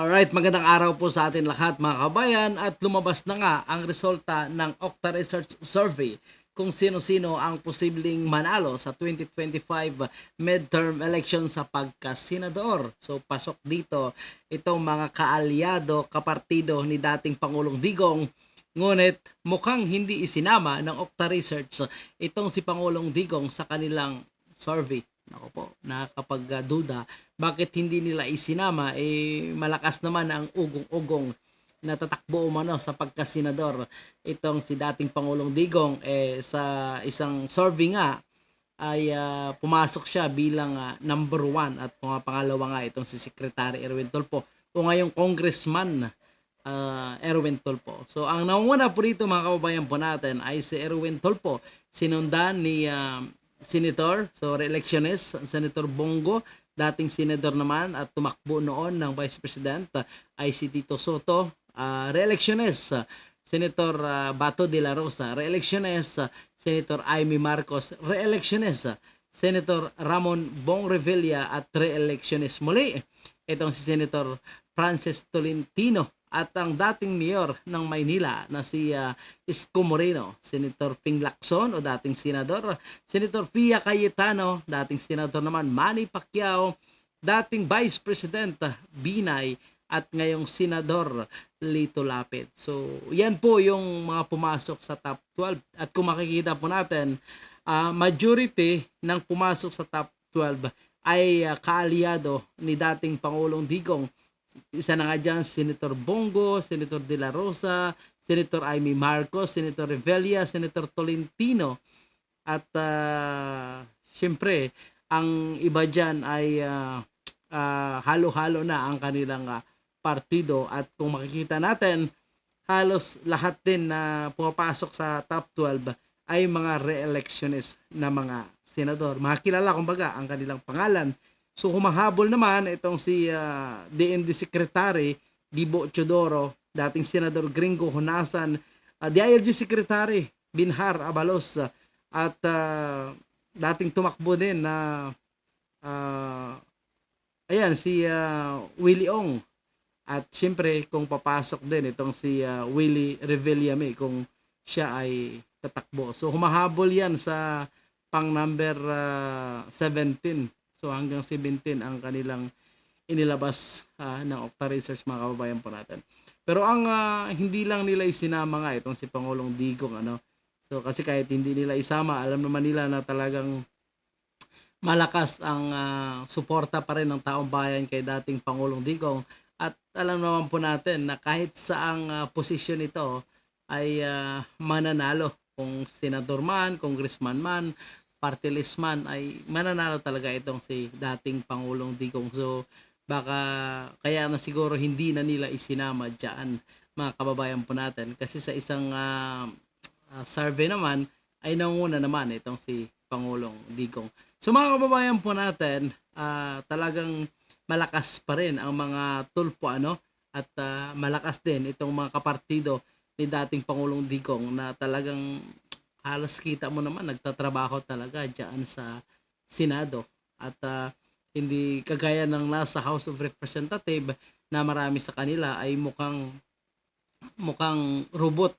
Alright, magandang araw po sa atin lahat mga kabayan at lumabas na nga ang resulta ng Okta Research Survey kung sino-sino ang posibleng manalo sa 2025 midterm election sa pagka-senador. So pasok dito itong mga kaalyado, kapartido ni dating Pangulong Digong Ngunit mukhang hindi isinama ng Okta Research itong si Pangulong Digong sa kanilang survey. Ako po, nakakapag-duda. Bakit hindi nila isinama? Eh, malakas naman ang ugong-ugong na tatakbo umano sa pagkasenador. Itong si dating Pangulong Digong, eh, sa isang survey nga, ay ah, pumasok siya bilang ah, number one at pangalawa nga itong si Secretary Erwin Tulfo o ngayong congressman uh, Erwin Tulfo. So ang nangunguna po rito mga kababayan po natin ay si Erwin Tulfo, sinundan ni ah, Senator, so re-electionist, Senator Bongo, dating senador naman at tumakbo noon ng Vice President uh, ay si Tito Soto, uh, re-electionist, uh, Senator uh, Bato de la Rosa, re-electionist, uh, Senator Amy Marcos, re-electionist, uh, Senator Ramon Bong Revilla at re-electionist muli. Itong si Senator Francis Tolentino at ang dating mayor ng Maynila na si uh, Isko Moreno, Senator Ping Lacson o dating senador, Senator Pia Cayetano, dating senador naman Manny Pacquiao, dating Vice President Binay at ngayong senador Lito Lapid. So, yan po yung mga pumasok sa top 12. At kung makikita po natin, uh, majority ng pumasok sa top 12 ay uh, kaalyado ni dating Pangulong Digong isa na nga dyan, Senator Bongo, Senator De La Rosa, Senator Amy Marcos, Senator Revilla, Senator Tolentino. At uh, syempre, ang iba dyan ay uh, uh, halo-halo na ang kanilang uh, partido. At kung makikita natin, halos lahat din na pumapasok sa top 12 ay mga re-electionist na mga senador. Mga kilala kumbaga ang kanilang pangalan So humahabol naman itong si uh, ah, DND Secretary Dibo Chodoro, dating Senador Gringo Honasan, uh, ah, DILG Secretary Binhar Abalos. Uh, at uh, dating tumakbo din na uh, ayan si uh, Willie Ong. At siyempre kung papasok din itong si uh, Willie Revillame kung siya ay tatakbo. So humahabol yan sa pang number uh, 17 So hanggang 17 ang kanilang inilabas uh, ng Octa Research mga kababayan po natin. Pero ang uh, hindi lang nila isinama nga itong si Pangulong Digong ano. So kasi kahit hindi nila isama, alam naman nila na talagang malakas ang uh, suporta pa rin ng taong bayan kay dating Pangulong Digong at alam naman po natin na kahit saang uh, posisyon ito ay uh, mananalo kung senador man, congressman man, party list ay mananalo talaga itong si dating Pangulong Digong. So baka kaya na siguro hindi na nila isinama diyan mga kababayan po natin kasi sa isang uh, uh, survey naman ay nanguna naman itong si Pangulong Digong. So mga kababayan po natin, uh, talagang malakas pa rin ang mga tulpo ano at uh, malakas din itong mga kapartido ni dating Pangulong Digong na talagang halos kita mo naman nagtatrabaho talaga diyan sa Senado. At uh, hindi kagaya ng nasa House of Representative na marami sa kanila ay mukhang mukhang robot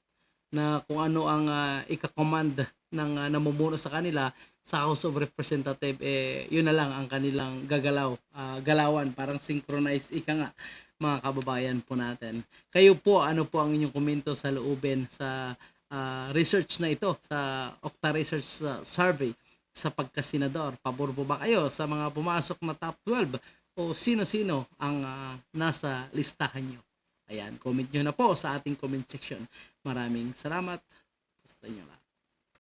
na kung ano ang uh, ika-command ng uh, namumuno sa kanila sa House of Representative eh yun na lang ang kanilang gagalaw uh, galawan. Parang synchronized ika nga mga kababayan po natin. Kayo po ano po ang inyong komento sa loobin sa uh, research na ito sa Okta Research uh, Survey sa pagkasenador. Pabor po ba kayo sa mga pumasok na top 12 o sino-sino ang uh, nasa listahan nyo? Ayan, comment nyo na po sa ating comment section. Maraming salamat sa inyo lahat.